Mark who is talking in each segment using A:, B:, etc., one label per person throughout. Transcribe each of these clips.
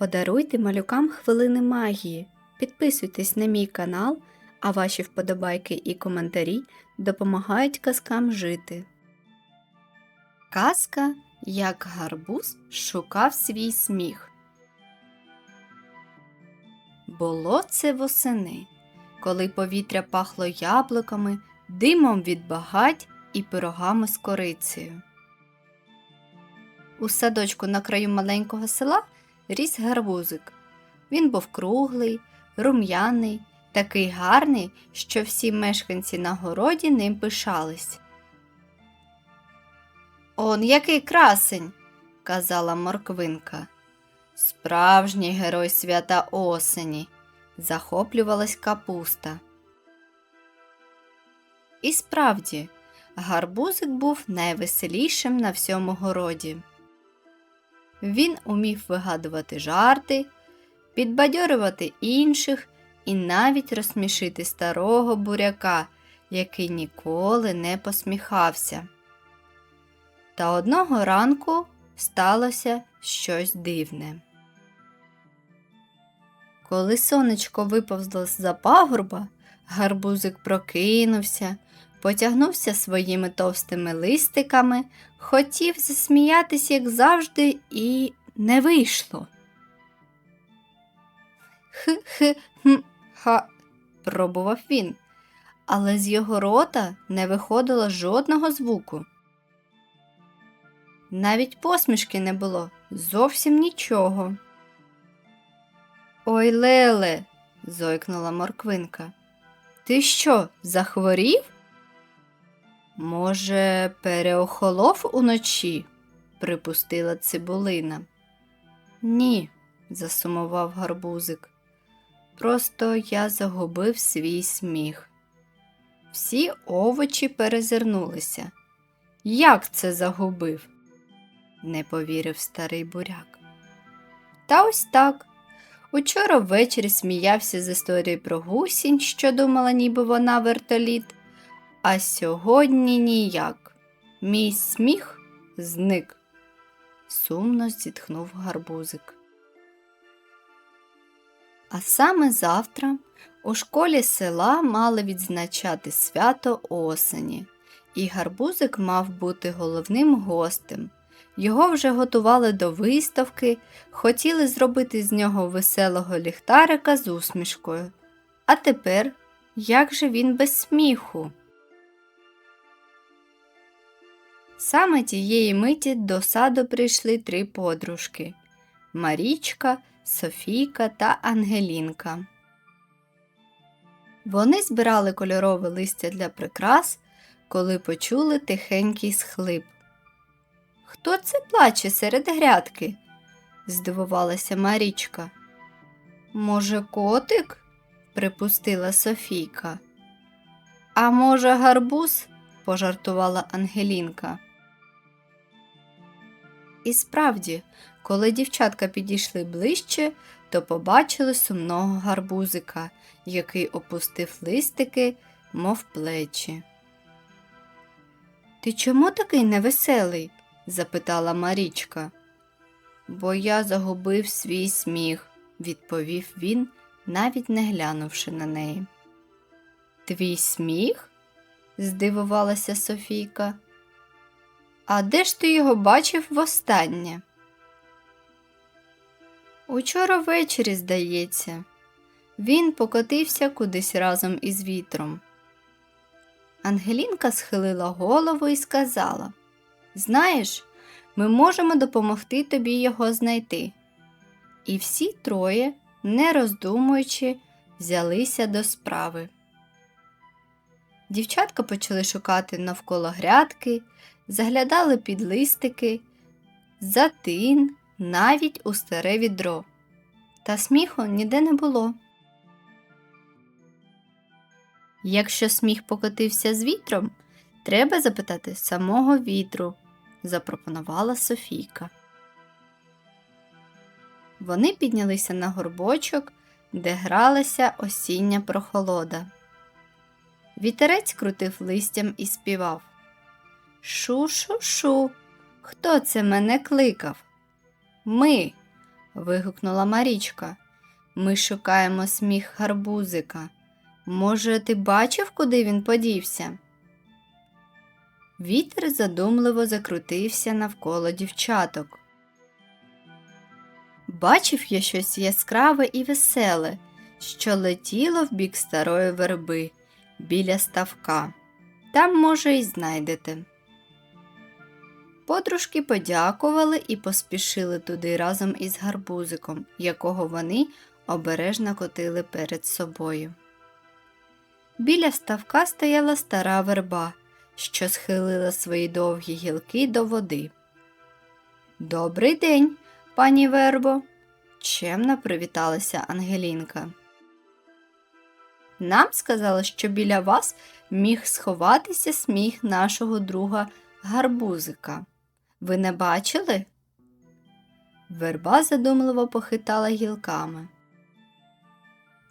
A: Подаруйте малюкам хвилини магії. Підписуйтесь на мій канал, а ваші вподобайки і коментарі допомагають казкам жити. Казка як гарбуз шукав свій сміх. Було це восени, коли повітря пахло яблуками, димом від багать і пирогами з корицею. У садочку на краю маленького села ріс гарбузик. Він був круглий, рум'яний, такий гарний, що всі мешканці на городі ним пишались. Он який красень, казала морквинка. Справжній герой свята осені, захоплювалась капуста. І справді, гарбузик був найвеселішим на всьому городі. Він умів вигадувати жарти, підбадьорювати інших і навіть розсмішити старого буряка, який ніколи не посміхався. Та одного ранку сталося щось дивне. Коли сонечко виповзло з-за пагорба, гарбузик прокинувся, потягнувся своїми товстими листиками, хотів засміятись, як завжди, і не вийшло. Хи-хи-хм-ха, пробував він, але з його рота не виходило жодного звуку. Навіть посмішки не було, зовсім нічого. Ой, Леле, зойкнула морквинка. Ти що, захворів? Може, переохолов уночі? припустила цибулина. Ні, засумував гарбузик. Просто я загубив свій сміх. Всі овочі перезирнулися. Як це загубив? не повірив старий буряк. Та ось так. Учора ввечері сміявся з історії про гусінь, що думала, ніби вона вертоліт, а сьогодні ніяк. Мій сміх зник, сумно зітхнув гарбузик. А саме завтра у школі села мали відзначати свято осені, і гарбузик мав бути головним гостем. Його вже готували до виставки, хотіли зробити з нього веселого ліхтарика з усмішкою. А тепер як же він без сміху? Саме тієї миті до саду прийшли три подружки Марічка, Софійка та Ангелінка. Вони збирали кольорове листя для прикрас, коли почули тихенький схлип. Хто це плаче серед грядки? здивувалася Марічка. Може, котик? припустила Софійка. А може, гарбуз? пожартувала Ангелінка. І справді, коли дівчатка підійшли ближче, то побачили сумного гарбузика, який опустив листики, мов плечі. Ти чому такий невеселий? запитала Марічка. Бо я загубив свій сміх, відповів він, навіть не глянувши на неї. Твій сміх? здивувалася Софійка. А де ж ти його бачив востаннє? Учора ввечері, здається, він покотився кудись разом із вітром. Ангелінка схилила голову і сказала Знаєш, ми можемо допомогти тобі його знайти. І всі троє, не роздумуючи, взялися до справи. Дівчатка почали шукати навколо грядки, заглядали під листики, за тин, навіть у старе відро. Та сміху ніде не було. Якщо сміх покотився з вітром, треба запитати самого вітру, запропонувала Софійка. Вони піднялися на горбочок, де гралася осіння прохолода. Вітерець крутив листям і співав Шу-шу-шу, хто це мене кликав? Ми, вигукнула Марічка. Ми шукаємо сміх гарбузика. Може, ти бачив, куди він подівся? Вітер задумливо закрутився навколо дівчаток. Бачив я щось яскраве і веселе, що летіло в бік старої верби біля ставка. Там, може, і знайдете. Подружки подякували і поспішили туди разом із гарбузиком, якого вони обережно котили перед собою. Біля ставка стояла стара верба, що схилила свої довгі гілки до води. Добрий день, пані вербо, чемно привіталася Ангелінка. Нам сказали, що біля вас міг сховатися сміх нашого друга гарбузика. Ви не бачили? Верба задумливо похитала гілками.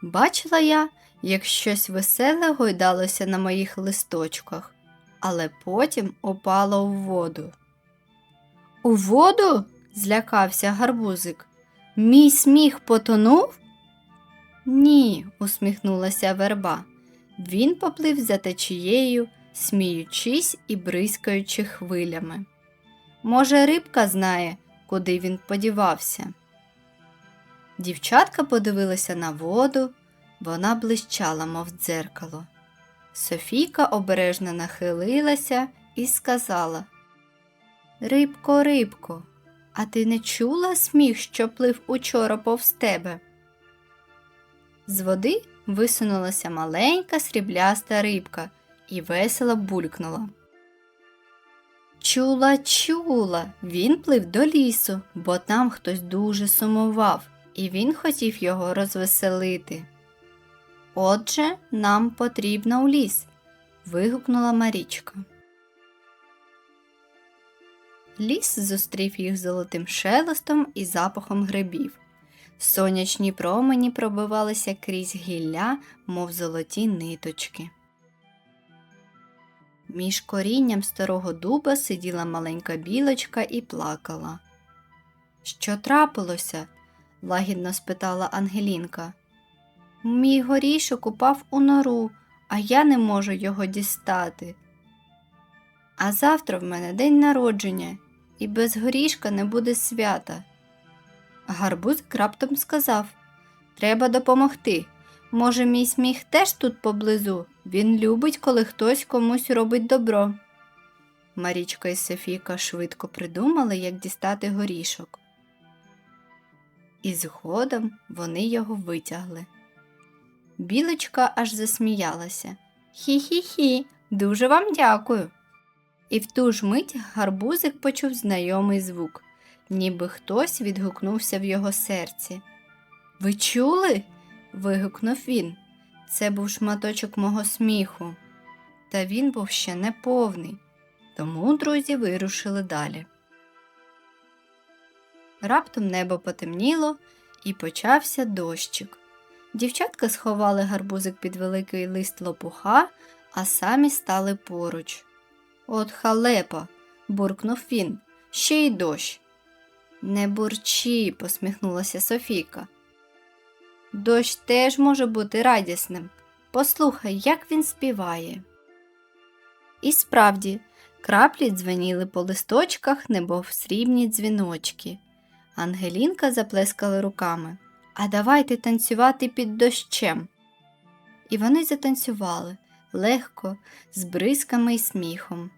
A: Бачила я, як щось веселе гойдалося на моїх листочках, але потім упало у воду. У воду? злякався гарбузик. Мій сміх потонув? Ні, усміхнулася верба. Він поплив за течією, сміючись і бризкаючи хвилями. Може, рибка знає, куди він подівався. Дівчатка подивилася на воду, вона блищала, мов дзеркало. Софійка обережно нахилилася і сказала Рибко, рибко, а ти не чула сміх, що плив учора повз тебе? З води висунулася маленька срібляста рибка і весело булькнула. Чула, чула, він плив до лісу, бо там хтось дуже сумував, і він хотів його розвеселити. Отже, нам потрібно у ліс. вигукнула Марічка. Ліс зустрів їх золотим шелестом і запахом грибів. Сонячні промені пробивалися крізь гілля, мов золоті ниточки. Між корінням старого дуба сиділа маленька білочка і плакала. Що трапилося? лагідно спитала Ангелінка. Мій горішок упав у нору, а я не можу його дістати. А завтра в мене день народження, і без горішка не буде свята. Гарбузик раптом сказав Треба допомогти. Може, мій сміх теж тут поблизу. Він любить, коли хтось комусь робить добро. Марічка і Софійка швидко придумали, як дістати горішок. І згодом вони його витягли. Білочка аж засміялася. Хі-хі-хі, дуже вам дякую. І в ту ж мить гарбузик почув знайомий звук, ніби хтось відгукнувся в його серці. Ви чули? вигукнув він. Це був шматочок мого сміху. Та він був ще не повний, тому друзі вирушили далі. Раптом небо потемніло і почався дощик. Дівчатка сховали гарбузик під великий лист лопуха, а самі стали поруч. От халепа, буркнув він, ще й дощ. Не бурчи, посміхнулася Софійка. Дощ теж може бути радісним. Послухай, як він співає. І справді, краплі дзвеніли по листочках, немов срібні дзвіночки. Ангелінка заплескала руками. А давайте танцювати під дощем. І вони затанцювали легко, з бризками й сміхом.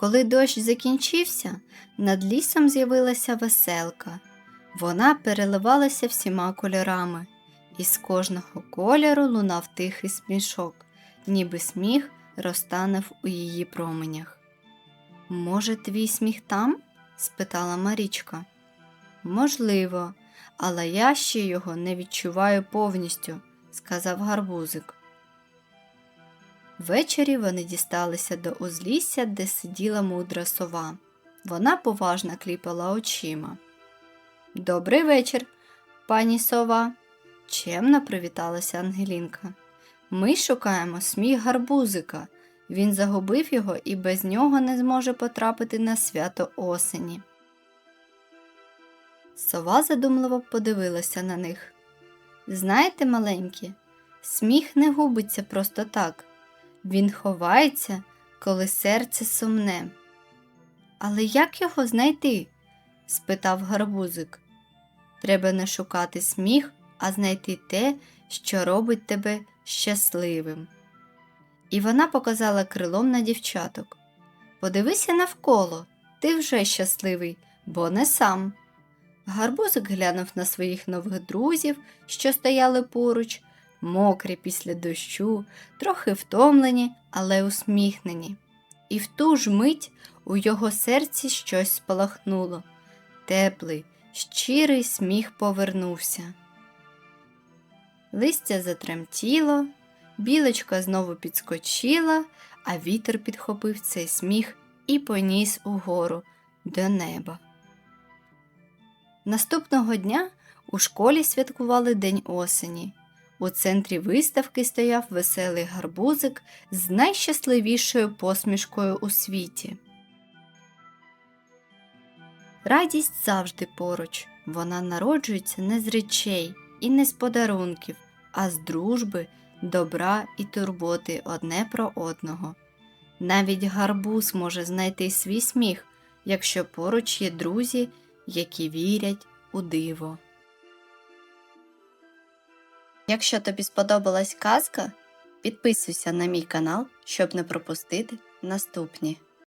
A: Коли дощ закінчився, над лісом з'явилася веселка. Вона переливалася всіма кольорами, і з кожного кольору лунав тихий смішок, ніби сміх розтанув у її променях. Може, твій сміх там? спитала Марічка. Можливо, але я ще його не відчуваю повністю, сказав гарбузик. Ввечері вони дісталися до узлісся, де сиділа мудра сова. Вона поважно кліпала очима. Добрий вечір, пані сова, чемно привіталася Ангелінка. Ми шукаємо сміх гарбузика. Він загубив його і без нього не зможе потрапити на свято осені. Сова задумливо подивилася на них. Знаєте, маленькі, сміх не губиться просто так. Він ховається, коли серце сумне. Але як його знайти? спитав гарбузик. Треба не шукати сміх, а знайти те, що робить тебе щасливим. І вона показала крилом на дівчаток. Подивися навколо, ти вже щасливий, бо не сам. Гарбузик глянув на своїх нових друзів, що стояли поруч, мокрі після дощу, трохи втомлені, але усміхнені. І в ту ж мить у його серці щось спалахнуло. Теплий, щирий сміх повернувся. Листя затремтіло, білочка знову підскочила, а вітер підхопив цей сміх і поніс угору до неба. Наступного дня у школі святкували День осені. У центрі виставки стояв веселий гарбузик з найщасливішою посмішкою у світі. Радість завжди поруч. Вона народжується не з речей і не з подарунків, а з дружби, добра і турботи одне про одного. Навіть гарбуз може знайти свій сміх, якщо поруч є друзі, які вірять у диво. Якщо тобі сподобалась казка, підписуйся на мій канал, щоб не пропустити наступні.